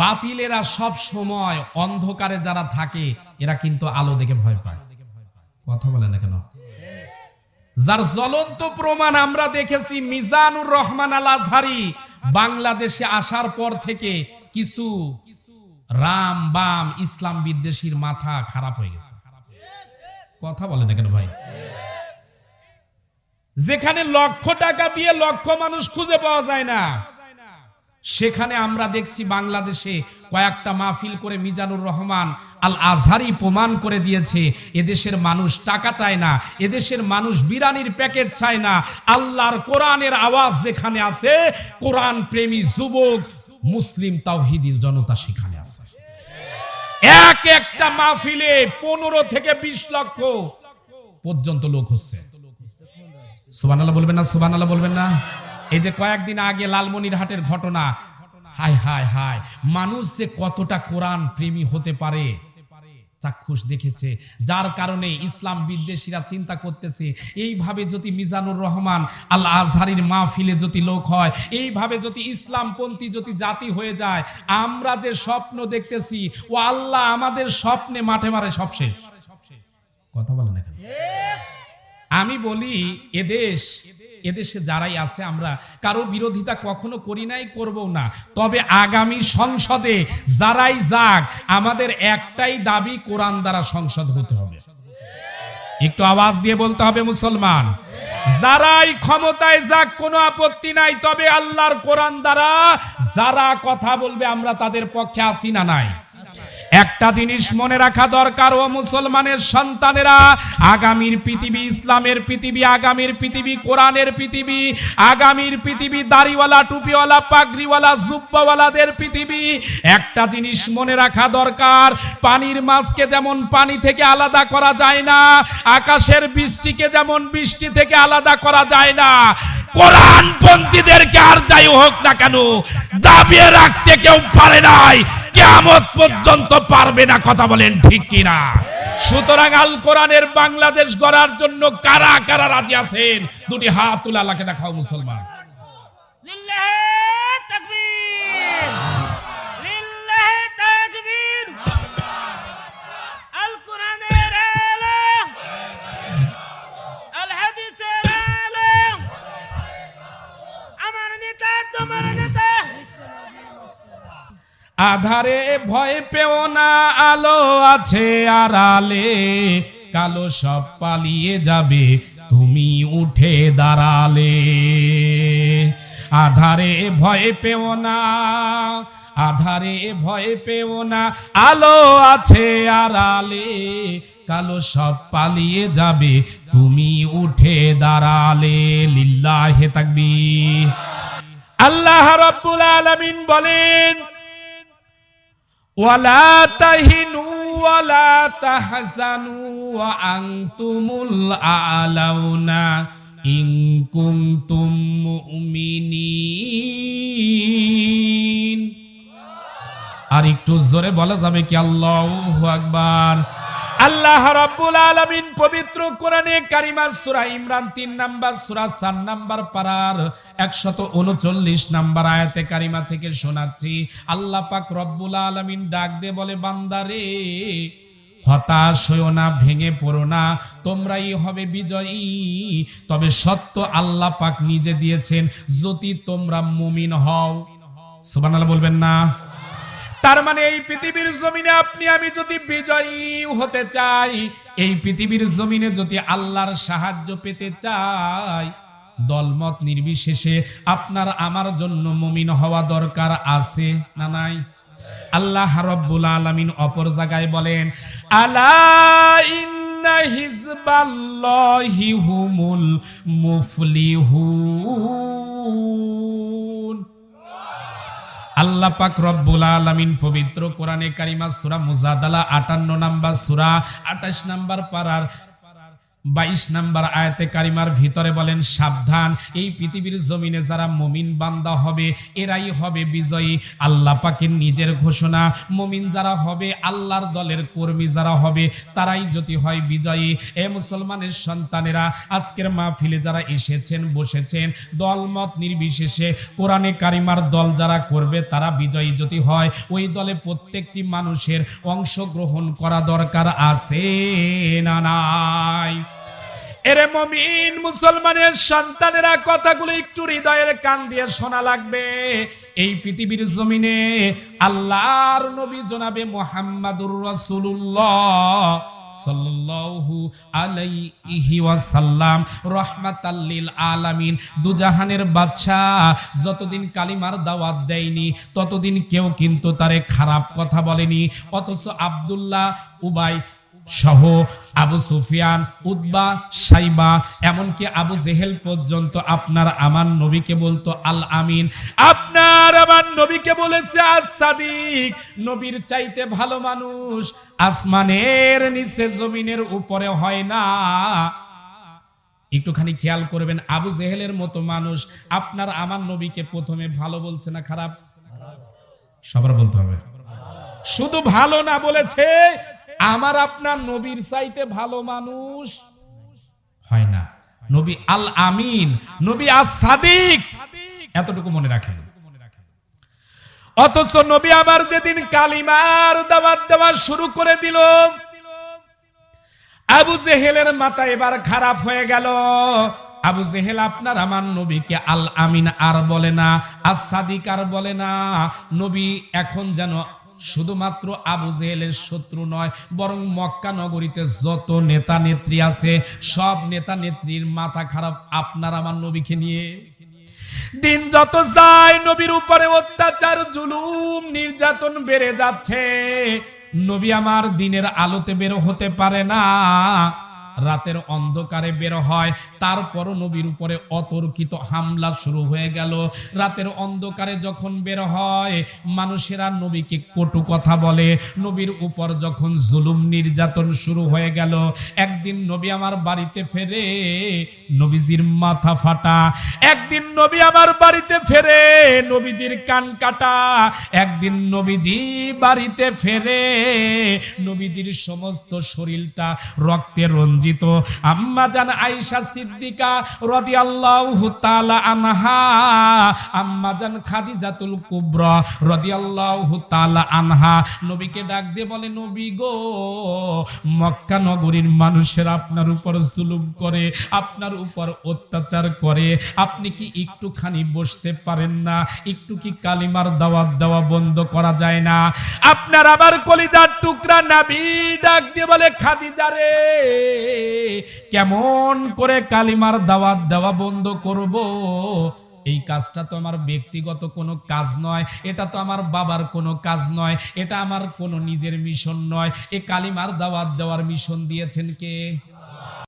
বাতিলেরা সব সময় অন্ধকারে যারা থাকে, এরা কিন্তু আলো দেখে ভয় পায়। কথা বলে না কেন? যার জ্বলন্ত প্রমাণ আমরা দেখেছি মিজানুর রহমান আল আজহারি বাংলাদেশে আসার পর থেকে কিছু রাম বাম ইসলাম বিদ্বেষীর মাথা খারাপ হয়ে গেছে। কথা বলে না কেন ভাই? যেখানে লক্ষ টাকা দিয়ে লক্ষ মানুষ খুঁজে পাওয়া যায় না সেখানে আমরা দেখছি বাংলাদেশে কয়েকটা মাহফিল করে মিজানুর রহমান আল আজহারি প্রমাণ করে দিয়েছে, এদেশের মানুষ টাকা চায় না, এদেশের মানুষ বিরানির প্যাকেট চায় না, আল্লাহর কোরআনের আওয়াজ যেখানে আছে, কোরআন প্রেমী যুবক, মুসলিম তাওহিদি জনতা সেখানে আছে। এক একটা মাহফিলে পনেরো থেকে বিশ লক্ষ পর্যন্ত লোক হচ্ছে। সুবান আল্লাহ বলবেন না সুবান আল্লাহ বলবেন না? এই যে কয়েকদিন আগে লালমনিরহাটের ঘটনা হায় হায় হায় মানুষ যে কতটা কোরআন প্রেমী হতে পারে চাক্ষুষ দেখেছে। যার কারণে ইসলাম বিদ্বেষীরা চিন্তা করতেছে এইভাবে যদি মিজানুর রহমান আল আজহারির মাহফিলে যদি লোক হয় এইভাবে যদি ইসলামপন্থী যদি জাতি হয়ে যায় আমরা যে স্বপ্ন দেখতেছি ও আল্লাহ আমাদের স্বপ্নে মাঠে মারে সব শেষ। কথা বলেন না আমি বলি এদেশ এদেশে যারাই আছে আমরা কারও বিরোধিতা কখনো করি নাই করব না। তবে আগামী সংসদে যারাই যাক, আমাদের একটাই দাবি, কোরআন দ্বারা সংসদ হতে হবে। একটু আওয়াজ দিয়ে বলতে হবে মুসলমান, যারাই ক্ষমতায় যাক, কোনো আপত্তি নাই, তবে আল্লাহর কোরআন দ্বারা যারা কথা বলবে, আমরা তাদের পক্ষে আসি না নাই। একটা জিনিস মনে রাখা দরকার, ও মুসলমানের সন্তানেরা, আগামীর পৃথিবী ইসলামের পৃথিবী, আগামীর পৃথিবী কোরআনের পৃথিবী, আগামীর পৃথিবী দাড়িওয়ালা, টুপিওয়ালা, পাগড়িওয়ালা, জুব্বাওয়ালাদের পৃথিবী। একটা জিনিস মনে রাখা দরকার, পানির মাছকে যেমন পানি থেকে আলাদা করা যায় না, আকাশের বৃষ্টিকে যেমন বৃষ্টি থেকে আলাদা করা যায় না কোরআন পন্থীদেরকে আর যাই হোক না কেন, দাবিয়ে রাখতে কেউ পারে নাই। কেমন পর্যন্ত পারবে না কথা বলেন ঠিক কিনা? সুতরাং আল কোরআনের বাংলাদেশ গড়ার জন্য কারা কারা রাজি আছেন? দুটি হাত তুলে দেখাও মুসলমান। আধারে ভয় পেও না, আলো আছে আড়ালে, কালো সব পালিয়ে যাবে, তুমি উঠে দাঁড়ালে। আধারে ভয় পেও না, আধারে ভয় পেও না, আলো আছে আড়ালে, কালো সব পালিয়ে যাবে, তুমি উঠে দাঁড়ালে, লিল্লাহে তাকবীর। আল্লাহ রাব্বুল আলামিন বলেন ওয়ালা তাহিনু ওয়ালা আর একটু জোরে বলা যাবে কি আল্লাহু আকবার। আল্লাহ রাব্বুল আলামিন পবিত্র কোরআনে কারিমা সূরা ইমরান 3 নাম্বার, সূরা 4 নাম্বার পারার 139 নাম্বার আয়াতে কারিমা থেকে শোনাচ্ছি। আল্লাহ পাক রব্বুল আলামিন ডাক দে বলে বান্দারে হতাশ হইও না, ভেঙে পড়ো না, তোমরাই হবে বিজয়ী। তবে সত্য আল্লাহ পাক নিজে দিয়েছেন, যদি তোমরা মুমিন হও। সুবহানাল্লাহ বলবেন না। তার মানে এই পৃথিবীর জমিনে আপনি, আমি যদি বিজয়ী হতে চাই, এই পৃথিবীর জমিনে যদি আল্লাহর সাহায্য পেতে চাই, দলমত নির্বিশেষে আপনার আমার জন্য মুমিন হওয়া দরকার আছে না নাই? আল্লাহ রাব্বুল আলামিন অপর জায়গায় বলেন, আলা ইন্না হিজবাল্লাহি হুমুল মুফলিহুন। আল্লাহ পাক রব্বুল আলামিন পবিত্র কোরআনে কারিমা সূরা মুজাদালা 58 নাম্বার সূরা 28 নাম্বার পারার বাইশ নাম্বার আয়াতে কারিমার ভিতরে বলেন, সাবধান, এই পৃথিবীর জমিনে যারা মমিন বান্দা হবে, এরাই হবে বিজয়ী। আল্লাহ পাকের নিজের ঘোষণা, মমিন যারা হবে, আল্লাহর দলের কর্মী যারা হবে, তারাই যদি হয় বিজয়ী। এ মুসলমানের সন্তানেরা, আজকের মাহফিলে যারা এসেছেন, বসেছেন, দলমত নির্বিশেষে কোরআনে কারিমার দল যারা করবে, তারা বিজয়ী যদি হয়, ওই দলে প্রত্যেকটি মানুষের অংশগ্রহণ করা দরকার আছে না নাই? এরে মমিন, মুসলমানের সন্তানেরা কথাগুলো একটু হৃদয়ের কান দিয়ে শোনা লাগবে। এই পৃথিবীর জমিনে আল্লাহর নবী জনাবে মোহাম্মদুর রাসূলুল্লাহ সাল্লাল্লাহু আলাইহি দুজাহানের বাদশা যতদিন কালিমার দাওয়াত দেয়নি, ততদিন কেউ কিন্তু তারে খারাপ কথা বলেনি। অথচ আব্দুল্লাহ, উবাই সহ আবু সুফিয়ান উদ্বা সাইবা, এমনকি আবু জেহেল পর্যন্ত আপনার আমার নবীকে বলতো, আল আমিন। আপনার আমার নবীকে বলেছে আসাদিক নবীর চাইতে ভালো মানুষ, আসমানের নিচে জমিনের উপরে হয় না। একটুখানি খেয়াল করবেন, আবু জেহেলের মতো মানুষ আপনার আমার নবীকে প্রথমে ভালো বলছে না খারাপ? সবার বলতে হবে। শুধু ভালো না বলেছে আমার আপনার নবীর চাইতে ভালো মানুষ হয় না। নবী আল আমিন নবী আস সাদিক এতটুকু মনে রাখেন। অথচ নবী আমার যেদিন কালিমার দাওয়াত দেওয়া শুরু করে দিল, আবু জেহেলের মাথা এবার খারাপ হয়ে গেল। আবু জেহেল, আপনার আমার নবীকে আল আমিন আর বলে না আর সাদিক আর বলে না, নবী এখন যেন শুধুমাত্র আবু জেহেলের শত্রু নয়, বরং মক্কা নগরীতে যত নেতা নেত্রী আছে, সব নেতা নেত্রীর মাথা খারাপ আপনার আমার নবীকে নিয়ে। দিন যত যায়, নবীর উপরে অত্যাচার, জুলুম, নির্যাতন বেড়ে যাচ্ছে। নবী আমার দিনের আলোতে বেরো হতে পারে না। রাতের অন্ধকারে বের হয়। তারপরও নবীর উপরে অতর্কিত হামলা শুরু হয়ে গেল। রাতের অন্ধকারে যখন বের হয়, মানুষেরা নবীকে কটু কথা বলে। নবীর উপর যখন জুলুম নির্যাতন শুরু হয়ে গেল, একদিন নবী আমার বাড়িতে ফেরে নবীজির মাথা ফাটা। একদিন নবী আমার বাড়িতে ফেরে নবীজির কান কাটা। একদিন নবীজি বাড়িতে ফেরে নবীজির সমস্ত শরীরটা রক্তে রঞ্জিত আম্মা জান আয়েশা সিদ্দিকা তাআলা আনহা। আম্মা জান খাদিজাতুল কুবরা রাদিয়াল্লাহু তাআলা আনহা। নবীকে ডাক দিয়ে বলে, নবী গো, মক্কা নগরীর মানুষের আপনার উপর জুলুম করে, আপনার উপর অত্যাচার করে। আপনি কি একটুখানি বসতে পারেন না? একটু কি কালিমার দাওয়াত দেওয়া বন্ধ করা যায় না? আপনার আবার কলিজার টুকরা নাবি ডাক দিয়ে বলে, খাদিজা রে কেমন করে কালিমার দাওয়াত দেওয়া বন্ধ করব? এই কাজটা তো আমার ব্যক্তিগত কোনো কাজ নয়, এটা তো আমার বাবার কোনো কাজ নয়, এটা আমার কোনো নিজের মিশন নয়। এ কালিমার দাওয়াত দেওয়ার মিশন দিয়েছেন কে?